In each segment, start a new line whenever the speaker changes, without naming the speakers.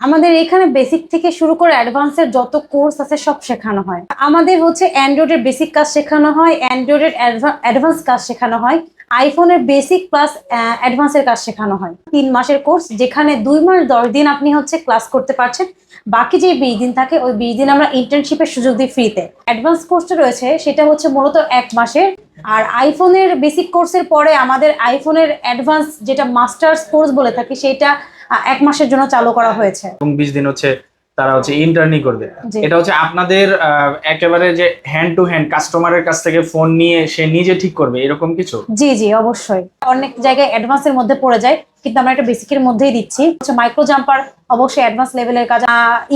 আমাদের এখানে বেসিক থেকে শুরু করে অ্যাডভান্সের যত কোর্স আছে সব শেখানো হয়। আমাদের হচ্ছে অ্যান্ড্রয়েডের বেসিক কাজ শেখানো হয় অ্যান্ড্রয়েডের অ্যাডভান্স কাজ শেখানো হয় আইফোনের বেসিক প্লাস অ্যাডভান্সের কাজ শেখানো হয়। তিন মাসের কোর্স যেখানে দুই মাস দশ দিন আপনি হচ্ছে ক্লাস করতে পারছেন। বাকি যে বিশ দিন থাকে, ওই বিশ দিন আমরা ইন্টার্নশিপের সুযোগ দিই ফ্রিতে অ্যাডভান্স কোর্সটা রয়েছে, সেটা হচ্ছে মূলত এক মাসের। আর আইফোনের বেসিক কোর্সের পরে আমাদের আইফোনের অ্যাডভান্স যেটা মাস্টার্স কোর্স বলে থাকি, সেটা এক মাসের জন্য চালু করা হয়েছে।
এবং বিশ দিন হচ্ছে তারা হচ্ছে ইন্টার্নি করবে। এটা হচ্ছে আপনাদের একেবারে যে হ্যান্ড টু হ্যান্ড কাস্টমারের কাছ থেকে ফোন নিয়ে সে নিজে ঠিক করবে এরকম কিছু?
জি জি অবশ্যই। অনেক জায়গায় অ্যাডভান্সের মধ্যে পড়ে যায় কিন্তু আমরা একটা বেসিকের মধ্যেই দিচ্ছি। হচ্ছে মাইক্রো জাম্পার অবশ্যই অ্যাডভান্স লেভেলের কাজ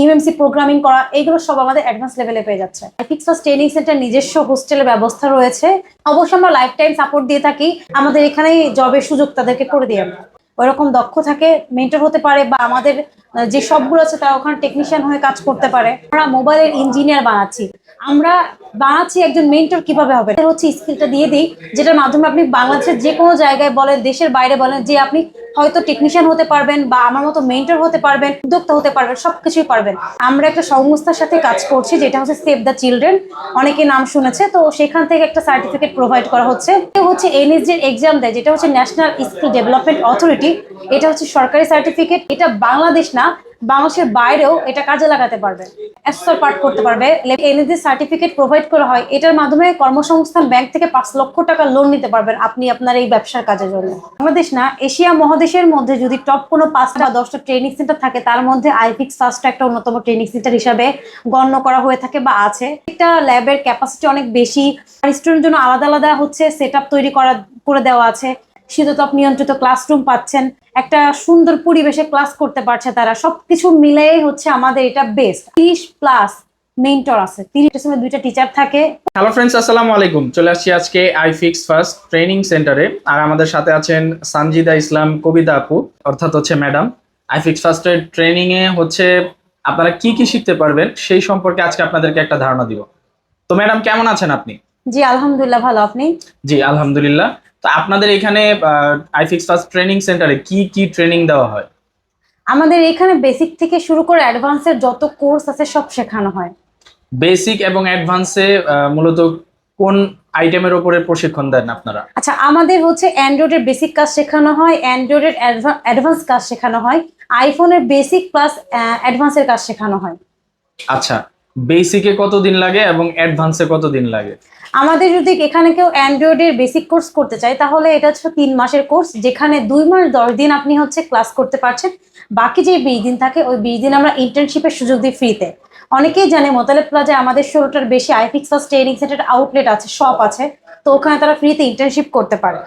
ইউএমসি প্রোগ্রামিং করা এইগুলো সব আমাদের অ্যাডভান্স লেভেলে পেয়ে যাচ্ছে। ফিক্স ট্রেনিং সেন্টার নিজস্ব হোস্টেলের ব্যবস্থা রয়েছে। অবশ্যই আমরা লাইফ টাইম সাপোর্ট দিয়ে থাকি। আমাদের এখানেই জবের সুযোগ তাদেরকে করে দিই আমরা। ওইরকম দক্ষ থাকে মেন্টর হতে পারে বা আমাদের যে সবগুলো আছে তারা ওখানে টেকনিশিয়ান হয়ে কাজ করতে পারে। আমরা মোবাইলের ইঞ্জিনিয়ার বানাচ্ছি। আমরা বানাচ্ছি একজন মেন্টর কীভাবে হবে? হচ্ছে স্কিলটা দিয়ে দিই, যেটার মাধ্যমে আপনি বাংলাদেশের যে কোনো জায়গায় বলেন, দেশের বাইরে বলেন, যে আপনি হয়তো টেকনিশিয়ান হতে পারবেন বা আমার মতো মেন্টর হতে পারবেন, উদ্যোক্তা হতে পারবেন সব কিছুই পারবেন। আমরা একটা সংস্থার সাথে কাজ করছি, যেটা হচ্ছে সেভ দ্য চিলড্রেন অনেকে নাম শুনেছে, তো সেখান থেকে একটা সার্টিফিকেট প্রোভাইড করা হচ্ছে। হচ্ছে এনএসজির এক্সাম দেয়, যেটা হচ্ছে ন্যাশনাল স্কিল ডেভেলপমেন্ট অথরিটি এটা হচ্ছে সরকারি সার্টিফিকেট এটা বাংলাদেশ না বাংলাদেশের বাইরেও এটা কাজে লাগাতে পারবে। অ্যাসর পাঠ করতে পারবে। এনএসজি সার্টিফিকেট প্রোভাইড করা হয়, এটার মাধ্যমে কর্মসংস্থান ব্যাংক থেকে পাঁচ লক্ষ টাকা লোন নিতে পারবেন আপনি আপনার এই ব্যবসার কাজের জন্য। বাংলাদেশ না, এশিয়া মহাদেশের মধ্যে যদি টপ কোনো পাঁচটা বা দশটা ট্রেনিং সেন্টার থাকে, তার মধ্যে আইফিক্স ফার্স্টটা একটা অন্যতম ট্রেনিং সেন্টার হিসাবে গণ্য করা হয়ে থাকে বা আছে। একটা ল্যাবের ক্যাপাসিটি অনেক বেশি স্টুডেন্ট জন্য আলাদা আলাদা হচ্ছে সেট তৈরি করা, করে দেওয়া আছে। শীততাপ নিয়ন্ত্রিত ক্লাসরুম পাচ্ছেন। একটা সুন্দর পরিবেশে ক্লাস করতে পারছে তারা। সবকিছু মিলে হচ্ছে আমাদের এটা বেস্ট তিরিশ প্লাস মেন্টর আছে। তিরিশ সময় দুইটা টিচার থাকে।
হ্যালো ফ্রেন্ডস আসসালামু আলাইকুম। চলে আসছি আজকে আই ফিক্স ফার্স্ট ট্রেনিং সেন্টারে আর আমাদের সাথে আছেন সানজিদা ইসলাম কবিতা আপু অর্থাৎ হচ্ছে ম্যাডাম আই ফিক্স ফার্স্টের ট্রেনিং এ হচ্ছে আপনারা কি কি শিখতে পারবেন সেই সম্পর্কে আজকে আপনাদেরকে একটা ধারণা দিব। তো ম্যাডাম কেমন আছেন আপনি?
জি আলহামদুলিল্লাহ ভালো। আপনি?
জি আলহামদুলিল্লাহ। তো আপনাদের এখানে আই ফিক্স ফার্স্ট ট্রেনিং সেন্টারে কি কি ট্রেনিং দেওয়া হয়?
আমাদের এখানে বেসিক থেকে শুরু করে অ্যাডভান্সের যত কোর্স আছে সব শেখানো হয়।
বেসিক এবং অ্যাডভান্সে মূলত কোন আইটেমের উপরে প্রশিক্ষণ দেন আপনারা?
আচ্ছা আমাদের হচ্ছে অ্যান্ড্রয়েডের বেসিক কাজ শেখানো হয় অ্যান্ড্রয়েডের অ্যাডভান্স কাজ শেখানো হয় আইফোনের বেসিক প্লাস অ্যাডভান্সের কাজ শেখানো হয়।
আচ্ছা বেসিকে কতদিন লাগে এবং অ্যাডভান্সে কত দিন লাগে?
আমাদের যদি এখানে কেউ অ্যান্ড্রয়েডের বেসিক কোর্স করতে চায়, তাহলে এটা হচ্ছে তিন মাসের কোর্স যেখানে দুই মাস দশ দিন আপনি হচ্ছে ক্লাস করতে পারছেন। বাকি যে বিশ দিন থাকে, ওই বিশ দিন আমরা ইন্টার্নশিপের সুযোগ দিই ফ্রিতে অনেকেই জানে মোতালেব প্লাজায় আমাদের ষোলোটার বেশি iFix first training centre outlet আছে শপ আছে, তো ওখানে তারা ফ্রিতে ইন্টার্নশিপ করতে পারে।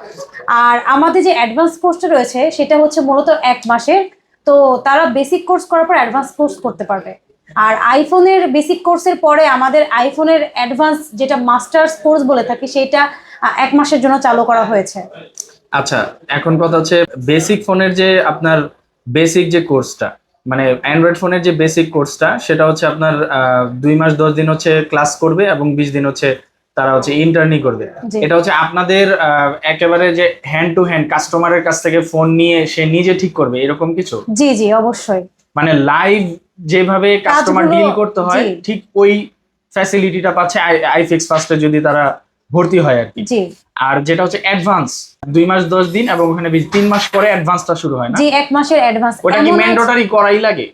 আর আমাদের যে অ্যাডভান্স কোর্সটা রয়েছে, সেটা হচ্ছে মূলত এক মাসের, তো তারা বেসিক কোর্স করার পর অ্যাডভান্স কোর্স করতে পারবে। আর আইফোনের বেসিক কোর্সের পরে আমাদের আইফোনের অ্যাডভান্স যেটা মাস্টার্স কোর্স বলে থাকি সেটা এক মাসের জন্য চালু করা হয়েছে।
আচ্ছা এখন কথা হচ্ছে বেসিক ফোনের যে আপনার বেসিক যে কোর্সটা মানে অ্যান্ড্রয়েড ফোনের যে বেসিক কোর্সটা সেটা হচ্ছে আপনার দুই মাস দশ দিন হচ্ছে ক্লাস করবে এবং বিশ দিন হচ্ছে তারা হচ্ছে ইন্টার্নি করবে। এটা হচ্ছে আপনাদের একেবারে যে হ্যান্ড টু হ্যান্ড কাস্টমারের কাছ থেকে ফোন নিয়ে সে নিজে ঠিক করবে এরকম কিছু?
জি জি অবশ্যই।
মানে লাইভ যেভাবে কাস্টমার ডিল করতে হয় ঠিক ওই ফ্যাসিলিটিটা পাচ্ছে আইফিক্স ফার্স্টে যদি তারা ভর্তি হয় আর কি। আর যেটা হচ্ছে অ্যাডভান্স দুই মাস দশ দিন এবং ওখানে তিন মাস পরে অ্যাডভান্সটা শুরু হয় না?
জি এক মাসের অ্যাডভান্স
ওটা কি ম্যান্ডেটরি করাই লাগে?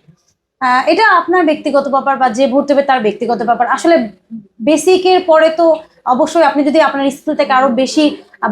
এটা আপনার ব্যক্তিগত ব্যাপার বা যে ভর্তি হবে তার ব্যক্তিগত ব্যাপার। আসলে বেসিকের পরে তো অবশ্যই আপনি যদি আপনার স্কিল থেকে আরও বেশি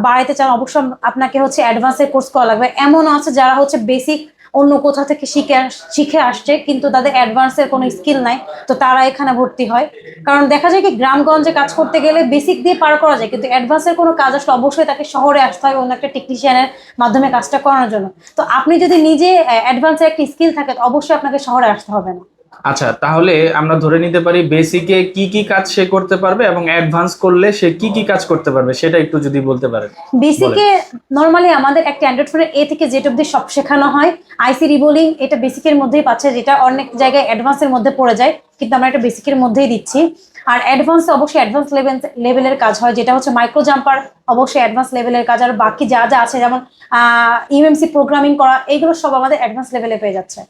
বাড়াইতে চান অবশ্যই আপনাকে হচ্ছে অ্যাডভান্সের কোর্স করা লাগবে। এমন আছে যারা হচ্ছে বেসিক অন্য কোথা থেকে শিখে শিখে আসছে, কিন্তু তাদের অ্যাডভান্সের কোনো স্কিল নাই, তো তারা এখানে ভর্তি হয়। কারণ দেখা যায় কি, গ্রামগঞ্জে কাজ করতে গেলে বেসিক দিয়ে পার করা যায়, কিন্তু অ্যাডভান্সের কোনো কাজ আসলে অবশ্যই তাকে শহরে আসতে হয়, অন্য একটা টেকনিশিয়ানের মাধ্যমে কাজটা করানোর জন্য। তো আপনি যদি নিজে অ্যাডভান্সের একটা স্কিল থাকে, তো অবশ্যই আপনাকে শহরে আসতে হবে না।
আচ্ছা তাহলে আমরা ধরে নিতে পারি বেসিকে কি কি কাজ সে করতে পারবে এবং অ্যাডভান্স করলে সে কি কি কাজ করতে পারবে সেটা একটু যদি বলতে পারেন।
বেসিকে নর্মালি আমাদের একটা অ্যান্ড্রয়েড ফোনের এ থেকে জেড অব্দি সব শেখানো হয়। আইসি রিবোলিং এটা বেসিকের মধ্যেই পাচ্ছে যেটা অনেক জায়গায় অ্যাডভান্সের মধ্যে পড়ে যায় কিন্তু আমরা এটা বেসিকের মধ্যেই দিচ্ছি। আর অ্যাডভান্স অবশ্যই অ্যাডভান্স লেভেল লেভেলের কাজ হয় যেটা হচ্ছে মাইক্রো জাম্পার অবশ্যই অ্যাডভান্স লেভেলের কাজ আর বাকি যা যা আছে যেমন ইউএমসি প্রোগ্রামিং করা এইগুলো সব আমাদের অ্যাডভান্স লেভেলে পেয়ে যাচ্ছে।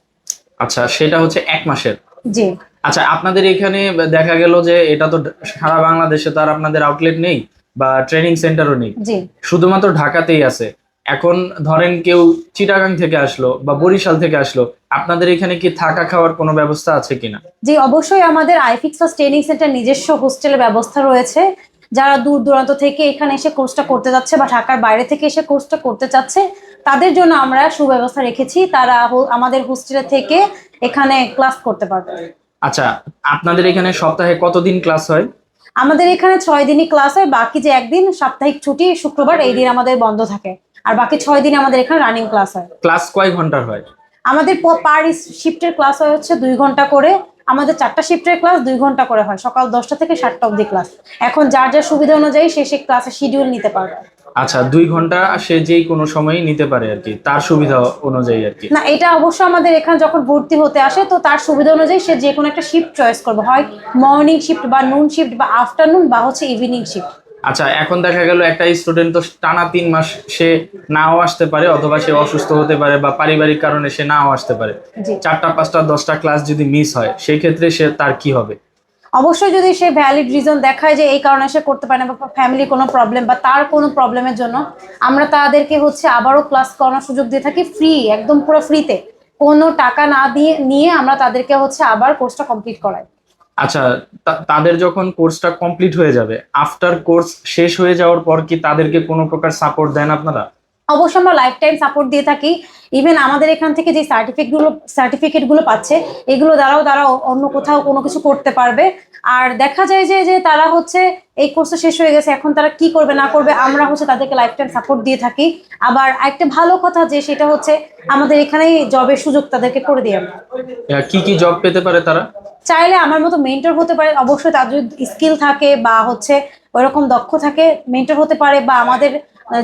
আচ্ছা সেটা হচ্ছে এক মাসের।
জি।
আচ্ছা আপনাদের এখানে দেখা গেল যে এটা তো সারা বাংলাদেশে তো আর আপনাদের আউটলেট নেই বা ট্রেনিং সেন্টারও নেই।
জি।
শুধুমাত্র ঢাকাতেই আছে। এখন ধরেন কেউ চিটাগাং থেকে আসলো বা বরিশাল থেকে আসলো আপনাদের এখানে কি থাকা খাওয়ার কোনো ব্যবস্থা আছে কিনা?
জি অবশ্যই আমাদের আইফিক্স ফার্স্ট ট্রেনিং সেন্টার নিজস্ব হোস্টেলের ব্যবস্থা রয়েছে। যারা দূর দূরান্ত থেকে এখানে এসে কোর্সটা করতে যাচ্ছে বা ঢাকার বাইরে থেকে এসে কোর্সটা করতে চাচ্ছে তাদের জন্য আমরা সুব্যবস্থা রেখেছি তারা আমাদের হোস্টেলে থেকে এখানে ক্লাস করতে পারবে।
আচ্ছা আপনাদের এখানে সপ্তাহে কতদিন ক্লাস হয়?
আমাদের এখানে ছয় দিনই ক্লাস হয় বাকি যে একদিন সাপ্তাহিক ছুটি শুক্রবার এই দিন আমাদের বন্ধ থাকে। আর বাকি ছয় দিন আমাদের এখানে রানিং ক্লাস হয়।
ক্লাস কয় ঘণ্টার হয়?
আমাদের পার শিফটের ক্লাস হয় হচ্ছে দুই ঘণ্টা করে আমাদের চারটা শিফটের ক্লাস দুই ঘণ্টা করে হয় সকাল দশটা থেকে সাতটা অবধি ক্লাস এখন যার যার সুবিধা অনুযায়ী সে সে ক্লাসে শিডিউল নিতে পারবে।
আচ্ছা দুই ঘণ্টা সে যেই কোনো সময় নিতে পারে আর কি তার সুবিধা অনুযায়ী আর কি।
না এটা অবশ্য আমাদের এখানে যখন ভর্তি হতে আসে তো তার সুবিধা অনুযায়ী সে যে কোনো একটা শিফট চয়েস করবে। হয় মর্নিং শিফট বা নুন শিফট বা আফটারনুন বা হচ্ছে ইভিনিং শিফট
আচ্ছা এখন দেখা গেল একটা স্টুডেন্ট তো টানা তিন মাস সে নাও আসতে পারে অথবা সে অসুস্থ হতে পারে বা পারিবারিক কারণে সে নাও আসতে পারে। চারটা পাঁচটা দশটা ক্লাস যদি মিস হয় সেই ক্ষেত্রে সে তার কি হবে?
অবশ্যই যদি সে ভ্যালিড রিজন দেখায় যে এই কারণে সে করতে পারে না বা ফ্যামিলি কোনো প্রবলেম বা তার কোনো প্রবলেমের জন্য আমরা তাদেরকে হচ্ছে আবারও ক্লাস করানোর সুযোগ দিয়ে থাকি ফ্রি একদম পুরো ফ্রিতে কোনো টাকা না দিয়ে নিয়ে আমরা তাদেরকে হচ্ছে আবার কোর্সটা কমপ্লিট করাই।
আচ্ছা তাদের যখন কোর্সটা কমপ্লিট হয়ে যাবে আফটার কোর্স শেষ হয়ে যাওয়ার পর কি তাদেরকে কোনো প্রকার সাপোর্ট দেন আপনারা?
অবশ্যই আমরা লাইফ টাইম সাপোর্ট দিয়ে থাকি। ইভেন আমাদের এখান থেকে যে সার্টিফিকেটগুলো সার্টিফিকেটগুলো পাচ্ছে এগুলো দ্বারাও তারা অন্য কোথাও কোনো কিছু করতে পারবে। আর দেখা যায় যে যে তারা হচ্ছে এই কোর্সটা শেষ হয়ে গেছে এখন তারা কি করবে না করবে আমরা হচ্ছে তাদেরকে লাইফ টাইম সাপোর্ট দিয়ে থাকি। আবার একটা ভালো কথা যে সেটা হচ্ছে আমাদের এখানেই জবের সুযোগ তাদেরকে করে দিই আমরা।
কি কি জব পেতে পারে তারা?
চাইলে আমার মতো মেন্টর হতে পারে অবশ্যই তার যদি স্কিল থাকে বা হচ্ছে ওইরকম দক্ষ থাকে মেন্টর হতে পারে বা আমাদের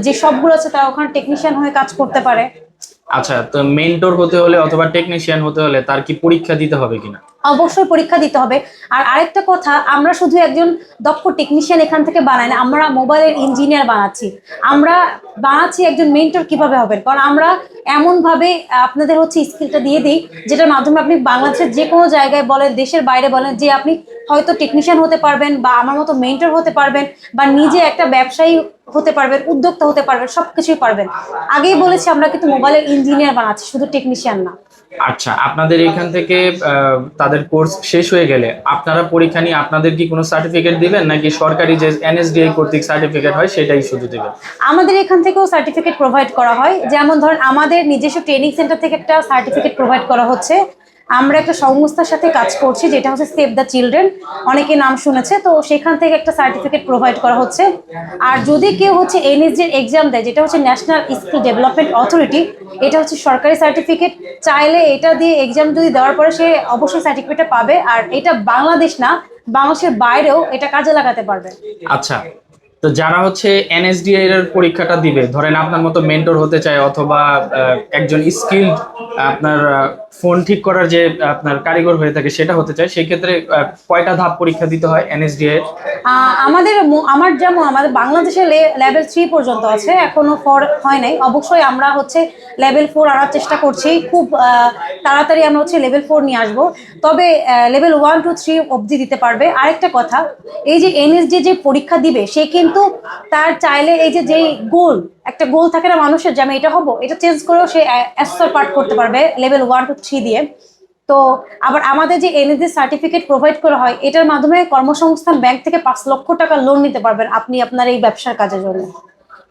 যে সবগুলো আছে তারা ওখানে টেকনিশিয়ান হয়ে কাজ করতে পারে।
আচ্ছা তো মেন্টর হতে হলে অথবা টেকনিশিয়ান হতে হলে তার কি পরীক্ষা দিতে হবে কিনা?
অবশ্যই পরীক্ষা দিতে হবে। আর আরেকটা কথা, আমরা শুধু একজন দক্ষ টেকনিশিয়ান এখান থেকে বানাই না, আমরা মোবাইলের ইঞ্জিনিয়ার বানাচ্ছি। আমরা বানাচ্ছি একজন মেন্টর কীভাবে হবেন? কারণ আমরা এমনভাবে আপনাদের হচ্ছে স্কিলটা দিয়ে দিই, যেটার মাধ্যমে আপনি বাংলাদেশের যে কোনো জায়গায় বলেন, দেশের বাইরে বলেন, যে আপনি হয়তো টেকনিশিয়ান হতে পারবেন বা আমার মতো মেন্টর হতে পারবেন বা নিজে একটা ব্যবসায়ী হতে পারবেন, উদ্যোক্তা হতে পারবেন সব কিছুই পারবেন। আগেই বলেছি, আমরা কিন্তু মোবাইলের ইঞ্জিনিয়ার বানাচ্ছি, শুধু টেকনিশিয়ান না।
আচ্ছা আপনাদের এখান থেকে তাদের কোর্স শেষ হয়ে গেলে আপনারা পরীক্ষা নিয়ে আপনাদের কি কোনো সার্টিফিকেট দিবেন নাকি সরকারি যে এনএসডিআই কর্তৃক সার্টিফিকেট হয় সেটাই শুধু দেবেন?
আমাদের এখান থেকেও সার্টিফিকেট প্রোভাইড করা হয়। যেমন ধরেন, আমাদের নিজস্ব ট্রেনিং সেন্টার থেকে একটা সার্টিফিকেট প্রোভাইড করা হচ্ছে। আমরা একটা সংস্থার সাথে কাজ করছি, যেটা হচ্ছে সেভ দ্য চিলড্রেন অনেকে নাম শুনেছে, তো সেখান থেকে একটা সার্টিফিকেট প্রোভাইড করা হচ্ছে। আর যদি কেউ হচ্ছে এনএসজির এক্সাম দেয়, যেটা হচ্ছে ন্যাশনাল স্কিল ডেভেলপমেন্ট অথরিটি এটা হচ্ছে সরকারি সার্টিফিকেট চাইলে এটা দিয়ে এক্সাম যদি দেওয়ার পরে সে অবশ্যই সার্টিফিকেটটা পাবে। আর এটা বাংলাদেশ না, বাংলাদেশের বাইরেও এটা কাজে লাগাতে পারবে।
আচ্ছা তো যারা হচ্ছে এনএসডিআই এর পরীক্ষাটা দিবে ধরেন আপনার মতো মেন্টর হতে চায় অথবা একজন স্কিল আপনার ফোন ঠিক করার যে আপনার কারিগর হয়ে থাকে সেটা হতে চায় সেই ক্ষেত্রে কয়টা ধাপ পরীক্ষা দিতে হয় এনএসডিআই
আহ, আমাদের আমার যেমন আমাদের বাংলাদেশে লেভেল থ্রি পর্যন্ত আছে এখনও ফোর হয় নাই। অবশ্যই আমরা হচ্ছে লেভেল ফোর আনার চেষ্টা করছি। খুব তাড়াতাড়ি আমরা হচ্ছে লেভেল ফোর নিয়ে আসব। তবে লেভেল ওয়ান টু থ্রি অবধি দিতে পারবে। আরেকটা কথা এই যে এনএসডি যে পরীক্ষা দিবে সে কিন্তু তার চাইলে এই যে যেই গোল একটা গোল থাকে না মানুষের যে আমি এটা হব এটা চেঞ্জ করেও সে অ্যাসর পার্ট করতে পারবে লেভেল ওয়ান টু থ্রি দিয়ে। তো আবার আমাদের যে এনএসডি সার্টিফিকেট প্রোভাইড করা হয় এটার মাধ্যমে কর্মসংস্থান ব্যাংক থেকে পাঁচ লক্ষ টাকা লোন নিতে পারবেন আপনি আপনার এই ব্যবসার কাজের জন্য।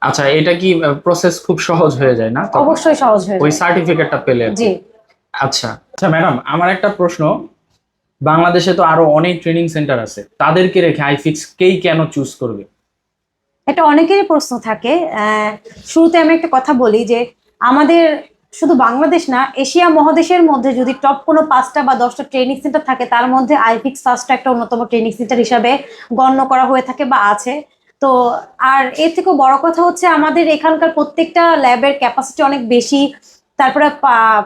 আচ্ছা এটা কি প্রসেস খুব সহজ হয়ে যায় না?
অবশ্যই সহজ হয়ে
ওই
যাবে।
সার্টিফিকেটটা পেলে
জি।
আচ্ছা। আচ্ছা ম্যাডাম আমার একটা প্রশ্ন। বাংলাদেশে তো আরও অনেক ট্রেনিং সেন্টার আছে। তাদেরকে রেখে আইফিক্স কেই কেন চুজ করবে?
এটা অনেকেরই প্রশ্ন থাকে। শুরুতে আমি একটা কথা বলি যে আমাদের শুধু বাংলাদেশ না, এশিয়া মহাদেশের মধ্যে যদি টপ কোনো পাঁচটা বা দশটা ট্রেনিং সেন্টার থাকে, তার মধ্যে আইফিক্স ফার্স্টটা একটা অন্যতম ট্রেনিং সেন্টার হিসাবে গণ্য করা হয়ে থাকে বা আছে। তো আর এর থেকেও বড় কথা হচ্ছে আমাদের এখানকার প্রত্যেকটা ল্যাবের ক্যাপাসিটি অনেক বেশি। তারপরে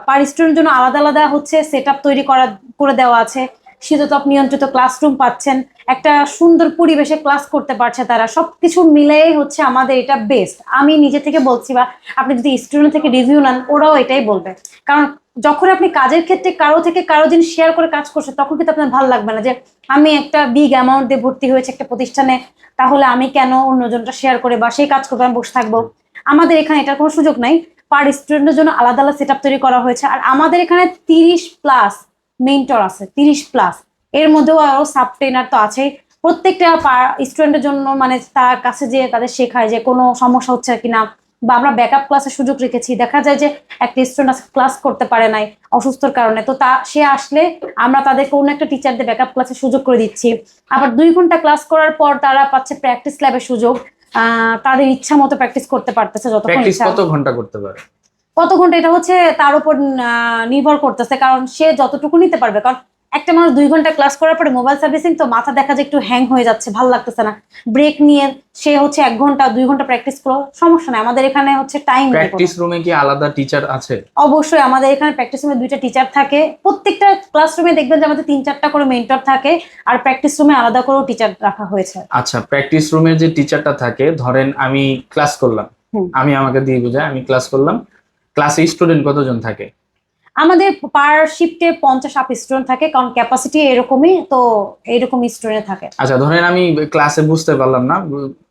পার স্টুডেন্টের জন্য আলাদা আলাদা হচ্ছে সেট তৈরি করা করে দেওয়া আছে। শীততাপ নিয়ন্ত্রিত ক্লাসরুম পাচ্ছেন। একটা সুন্দর পরিবেশে ক্লাস করতে পারছে তারা। সবকিছু মিলেই হচ্ছে আমাদের এটা বেস্ট আমি নিজে থেকে বলছি বা আপনি যদি স্টুডেন্ট থেকে রিভিউ নেন, ওরাও এটাই বলবে। কারণ যখন আপনি কাজের ক্ষেত্রে কারও থেকে কারও জিনিস শেয়ার করে কাজ করছে তখন কিন্তু আপনার ভালো লাগবে না যে, আমি একটা বিগ অ্যামাউন্ট দিয়ে ভর্তি হয়েছে একটা প্রতিষ্ঠানে, তাহলে আমি কেন অন্যজনটা শেয়ার করে বা সেই কাজ করব আমি বসে থাকব? আমাদের এখানে এটার কোনো সুযোগ নাই। পার স্টুডেন্টের জন্য আলাদা আলাদা সেট তৈরি করা হয়েছে। আর আমাদের এখানে তিরিশ প্লাস মেন্টর আছে তিরিশ প্লাস এর মধ্যেও আরও সাব ট্রেনার তো আছেই। প্রত্যেকটা স্টুডেন্টের জন্য মানে তার কাছে যে তাদের শেখায় যে কোনো সমস্যা হচ্ছে কিনা বা আমরা ব্যাকআপ ক্লাসের সুযোগ রেখেছি। দেখা যায় যে একটা স্টুডেন্ট ক্লাস করতে পারে নাই অসুস্থর কারণে। তো তা সে আসলে আমরা তাদের কোনো একটা টিচারদের ব্যাকআপ ক্লাসের সুযোগ করে দিচ্ছি। আবার দুই ঘণ্টা ক্লাস করার পর তারা পাচ্ছে প্র্যাকটিস ল্যাবের সুযোগ। আহ, তাদের ইচ্ছা মতো প্র্যাকটিস করতে পারতেছে যতক্ষণ
কত ঘণ্টা করতে পারে?
কত ঘণ্টা এটা হচ্ছে তার উপর নির্ভর করতেছে। কারণ সে যতটুকু নিতে পারবে কারণ একটা মানুষ দুই ঘণ্টা ক্লাস করার পরে মোবাইল সার্ভিসিং তো মাথা দেখা যায় একটু হ্যাং হয়ে যাচ্ছে ভালো লাগতেছে না। ব্রেক নিয়ে সে হচ্ছে এক ঘণ্টা দুই ঘণ্টা প্র্যাকটিস করো সমস্যা নাই। আমাদের এখানে হচ্ছে টাইম
প্র্যাকটিস রুমে কি আলাদা টিচার আছে?
অবশ্যই আমাদের এখানে প্র্যাকটিস রুমে দুইটা টিচার থাকে। প্রত্যেকটা ক্লাসরুমে দেখবেন যে আমাদের তিন চারটা করে মেন্টর থাকে আর প্র্যাকটিস রুমে আলাদা করেও টিচার রাখা হয়েছে।
আচ্ছা প্র্যাকটিস রুমের যে টিচারটা থাকে ধরেন আমি ক্লাস করলাম। আমি আমাকে দিয়ে বুঝাই আমি ক্লাস করলাম। ক্লাসে স্টুডেন্ট কতজন থাকে?
আমাদের পার শিফটে পঞ্চাশ আপ স্টুডেন্ট থাকে কারণ ক্যাপাসিটি এরকমই তো এরকম স্টুডেন্ট থাকে।
আচ্ছা ধরেন আমি ক্লাসে বুঝতে পারলাম না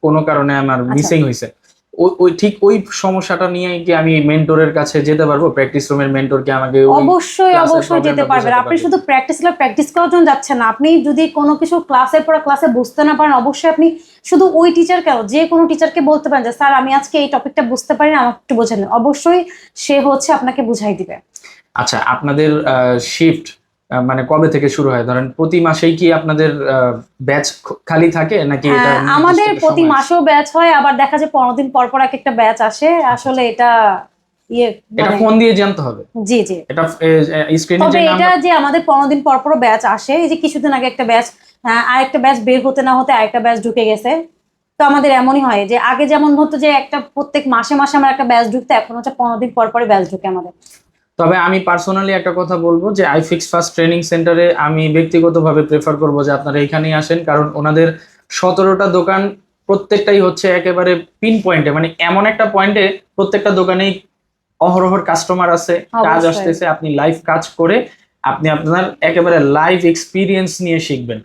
কোনো কারণে আমার
আচ্ছা।
মিসিং হয়েছে ওই- ঠিক ওই সমস্যাটা নিয়ে কি আমি মেন্টরের কাছে যেতে পারব? প্র্যাকটিস রুমের মেন্টর কি আমাকে
অবশ্যই অবশ্যই যেতে পারবেন আপনি শুধু প্র্যাকটিস প্র্যাকটিস করার জন্য যাচ্ছেন না। আপনি যদি কোনো কিছু ক্লাসের পর ক্লাসে বুঝতে না পারেন অবশ্যই আপনি শুধু ওই টিচার কেন? যে কোনো টিচারকে বলতে পারেন যে স্যার আমি আজকে এই টপিকটা বুঝতে পারি না আমাকে একটু বোঝান। অবশ্যই সে হচ্ছে আপনাকে বুঝাই দিবে।
আচ্ছা আপনাদের শিফট মানে কবে থেকে শুরু হয়? ধরেন প্রতি মাসেই কি আপনাদের ব্যাচ খালি থাকে নাকি এটা
আমাদের প্রতি মাসেও ব্যাচ হয় আবার দেখা যায় পনেরো দিন পর পর এক একটা ব্যাচ আসে। আসলে এটা ইয়ে
এটা
মানে-
ফোন দিয়ে জানতে হবে?
জি জি।
এটা স্ক্রিনে
তবে
যে
এটা যে আমাদের পনেরো দিন পর পর ব্যাচ আসে এই যে কিছুদিন আগে একটা ব্যাচ আরেকটা ব্যাচ বের হতে না হতে আরেকটা ব্যাচ ঢুকে গেছে। তো আমাদের এমনই হয় যে আগে যেমন হতো যে একটা প্রত্যেক মাসে মাসে আমার একটা ব্যাচ ঢুকতে এখন হচ্ছে পনেরো দিন পর পরে ব্যাচ ঢুকে আমাদের।
তবে আমি পার্সোনালি একটা কথা বলব যে আইফিক্স ফার্স্ট ট্রেনিং সেন্টারে আমি ব্যক্তিগতভাবে প্রেফার করব যে আপনারা এখানেই আসেন কারণ ওনাদের সতেরোটা দোকান প্রত্যেকটাই হচ্ছে একেবারে পিন পয়েন্টে মানে এমন একটা পয়েন্টে প্রত্যেকটা দোকানেই অহরহর কাস্টমার আছে কাজ আসতেছে আপনি লাইভ কাজ করে আপনি আপনার একেবারে লাইভ এক্সপিরিয়েন্স নিয়ে শিখবেন।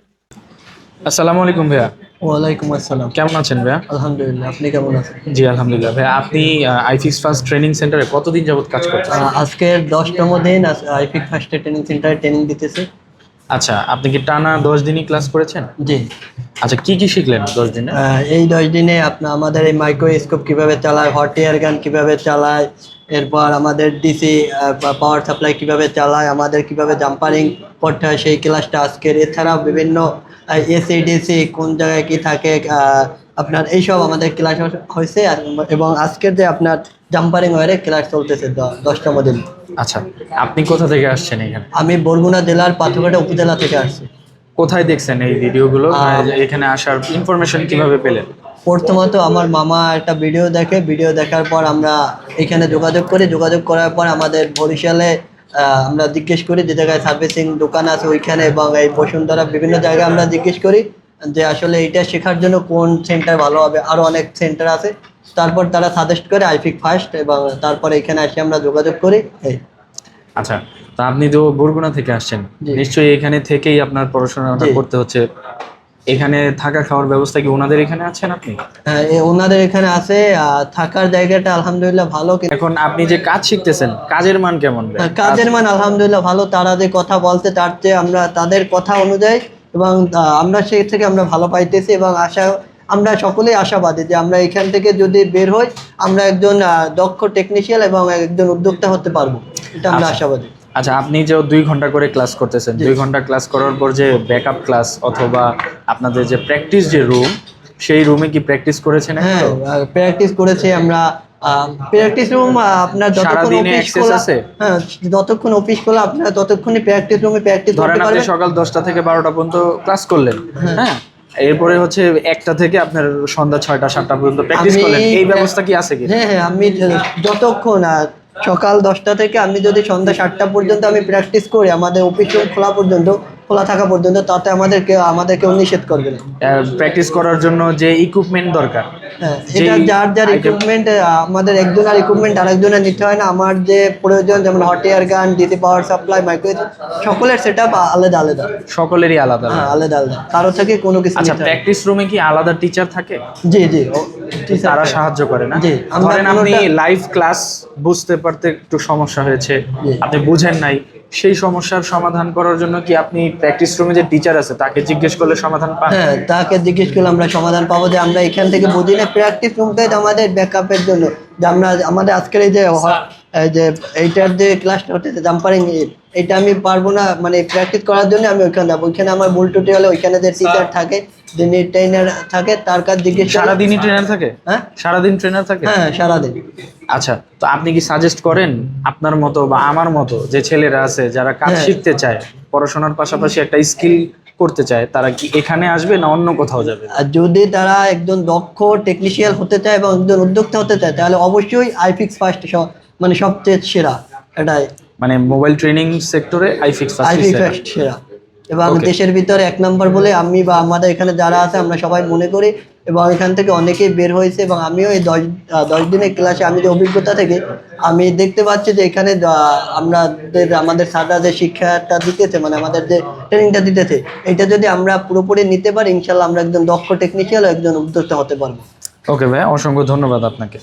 আসসালামু আলাইকুম ভাইয়া।
ওয়ালাইকুম আসসালাম।
কেমন আছেন ভাইয়া?
আলহামদুলিল্লাহ আপনি কেমন আছেন?
জি আলহামদুলিল্লাহ। ভাইয়া আপনি আইফিক্স ফার্স্ট ট্রেনিং সেন্টারে কতদিন যাবত কাজ করছেন
আজকের দশতম দিন আইপিক ফার্স্ট ট্রেনিং সেন্টারে ট্রেনিং দিতেছে।
আচ্ছা আপনি কি টানা দশ দিনই ক্লাস করেছেন?
জি।
আচ্ছা কি কি শিখলেন দশ দিনে?
এই দশ দিনে আপনার আমাদের এই মাইক্রোস্কোপ কীভাবে চালায় হট এয়ার গান কীভাবে চালায় এরপর আমাদের ডিসি পাওয়ার সাপ্লাই কীভাবে চালায় আমাদের কীভাবে জাম্পারিং করতে হয় সেই ক্লাসটা আজকের। এছাড়াও বিভিন্ন এসি ডিসি কোন জায়গায় কি থাকে আপনার এইসব আমাদের ক্লাস হয়েছে এবং আজকের যে আপনার জাম্পারিং ওয়ারে ক্লাস চলতেছে দ- দশতম দিন
আচ্ছা আপনি কোথা থেকে আসছেন এখানে?
আমি বরগুনা জেলার পাথরঘাটা উপজেলা থেকে আসছি।
কোথায় দেখছেন এই ভিডিওগুলো মানে এখানে আসার ইনফরমেশন কীভাবে পেলেন?
প্রথমত আমার মামা একটা ভিডিও দেখে ভিডিও দেখার পর আমরা এখানে যোগাযোগ করি। যোগাযোগ করার পর আমাদের বরিশালে আমরা জিজ্ঞেস করি যে জায়গায় সার্ভিসিং দোকান আছে ওইখানে এবং এই বসুন্ধরা বিভিন্ন জায়গায় আমরা জিজ্ঞেস করি যে আসলে এটা শেখার জন্য কোন সেন্টার ভালো হবে। আরও অনেক সেন্টার আছে। তারপর তারা সাজেস্ট করে আইফিক ফার্স্ট এবং তারপর এখানে এসে আমরা যোগাযোগ করি। এই।
আচ্ছা তা আপনি তো বরগুনা থেকে আসছেন। নিশ্চয়ই এখানে থেকেই আপনার পড়াশোনাটা করতে হচ্ছে। এখানে থাকা খাওয়ার ব্যবস্থা কি ওনাদের এখানে আছেন আপনি
হ্যাঁ, ওনাদের এখানে আছে থাকার জায়গাটা আলহামদুলিল্লাহ ভালো
এখন আপনি যে কাজ শিখতেছেন কাজের মান কেমন
হ্যাঁ, কাজের মান আলহামদুলিল্লাহ ভালো। তারা যে কথা বলতে তার চেয়ে আমরা তাদের কথা অনুযায়ী এবং আমরা সেই থেকে আমরা ভালো পাইতেছি এবং আশা আমরা সকলেই আশাবাদী যে আমরা এখান থেকে যদি বের হই আমরা একজন দক্ষ টেকনিশিয়াল এবং একজন উদ্যোক্তা হতে পারব। এটা আমরা
আচ্ছা।
আশাবাদী।
আচ্ছা আপনি যে দুই ঘণ্টা করে ক্লাস করতেছেন দুই ঘণ্টা ক্লাস করার পর যে ব্যাকআপ ক্লাস অথবা আপনাদের যে প্র্যাকটিস যে রুম সেই রুমে কি প্র্যাকটিস করেছেন
হ্যাঁ প্র্যাকটিস করেছি আমরা প্র্যাকটিস রুম আপনার যতক্ষণ অফিস খোলা হ্যাঁ যতক্ষণ অফিস খোলা আপনার ততক্ষণই প্র্যাকটিস রুমে প্র্যাকটিস
ধরেন
করতে
আপনি সকাল দশটা থেকে বারোটা পর্যন্ত ক্লাস করলেন হ্যাঁ। এরপরে হচ্ছে একটা থেকে আপনার সন্ধ্যা ছয়টা সাতটা পর্যন্ত প্র্যাকটিস করলেন এই ব্যবস্থা কি আছে কি
হ্যাঁ হ্যাঁ আমি যতক্ষণ সকাল দশটা থেকে আমি যদি সন্ধ্যা সাতটা পর্যন্ত আমি প্র্যাকটিস করি, আমাদের অফিস খোলা পর্যন্ত খোলা থাকা পর্যন্ত তাতে আমাদের কেউ আমাদের কেউ নিষেধ করবে না।
প্র্যাকটিস করার জন্য যে ইকুইপমেন্ট দরকার
হ্যাঁ এটা যার যার ইকুইপমেন্ট আমাদের একজনের ইকুইপমেন্ট আরেকজনের নিতে হয় না। আমার যে প্রয়োজন যেমন hot air gun DC power supply micro সকলের সেট আলাদা আলাদা।
সকলেরই আলাদা।
হ্যাঁ আলাদা আলাদা। কারও থেকে কোনো কিছু
আচ্ছা। প্র্যাকটিস রুমে কি আলাদা টিচার থাকে?
জি জি।
তারা সাহায্য করে না?
জি, আমরা
ধরেন আপনি লাইভ ক্লাস বুঝতে পারতে একটু সমস্যা হয়েছে। আপনি বুঝেন নাই। সেই সমস্যার সমাধান করার জন্য কি আপনি প্র্যাকটিস রুমে যে টিচার আছে তাকে জিজ্ঞেস করলে সমাধান পান?
হ্যাঁ তাকে জিজ্ঞেস করলে আমরা সমাধান পাবো যে আমরা এখান থেকে বুঝিনি প্র্যাকটিস রুমটাই আমাদের ব্যাকআপের জন্য যে আমরা আমাদের আজকের এই যে এই যে এইটার যে ক্লাসটা হচ্ছে জাম্পারিং এটা আমি পারব না মানে প্র্যাকটিস করার জন্য আমি ওইখানে যাব। ওইখানে আমার ভুল টুটি হলে ওইখানে যে টিচার থাকে যিনি ট্রেনার থাকে তার কাছে জিজ্ঞেস
সারাদিনই ট্রেনার থাকে?
হ্যাঁ
সারাদিন ট্রেনার থাকে?
হ্যাঁ সারাদিন।
আচ্ছা তো আপনি কি সাজেস্ট করেন আপনার মতো বা আমার মতো যে ছেলেরা আছে যারা কাজ
হ্যাঁ।
শিখতে চায় পড়াশোনার পাশাপাশি একটা স্কিল করতে চায় তারা কি এখানে আসবে না অন্য কোথাও যাবে?
আর যদি তারা একজন দক্ষ টেকনিশিয়ান হতে চায় এবং একজন উদ্যোক্তা হতে চায় তাহলে অবশ্যই আইফিক্স ফার্স্ট মানে সবচেয়ে সেরা এটাই।
মানে মোবাইল ট্রেনিং সেক্টরে আইফিক্স
ফার্স্ট সেরা। এবং দেশের ভিতরে এক নম্বর বলে আমি বা আমাদের এখানে যারা আছে আমরা সবাই মনে করি এবং এখান থেকে অনেকেই বের হয়েছে এবং আমিও এই দশ দশ দিনের ক্লাসে আমি যে অভিজ্ঞতা থেকে আমি দেখতে পাচ্ছি যে এখানে আহ, আমাদের আমাদের স্যাররা যে শিক্ষাটা দিতেছে মানে আমাদের যে ট্রেনিংটা দিতেছে এটা যদি আমরা পুরোপুরি নিতে পারি ইনশাল্লাহ আমরা একজন দক্ষ টেকনিশিয়াল একজন উদ্যোক্তা হতে পারব।
ওকে ভাই অসংখ্য ধন্যবাদ আপনাকে।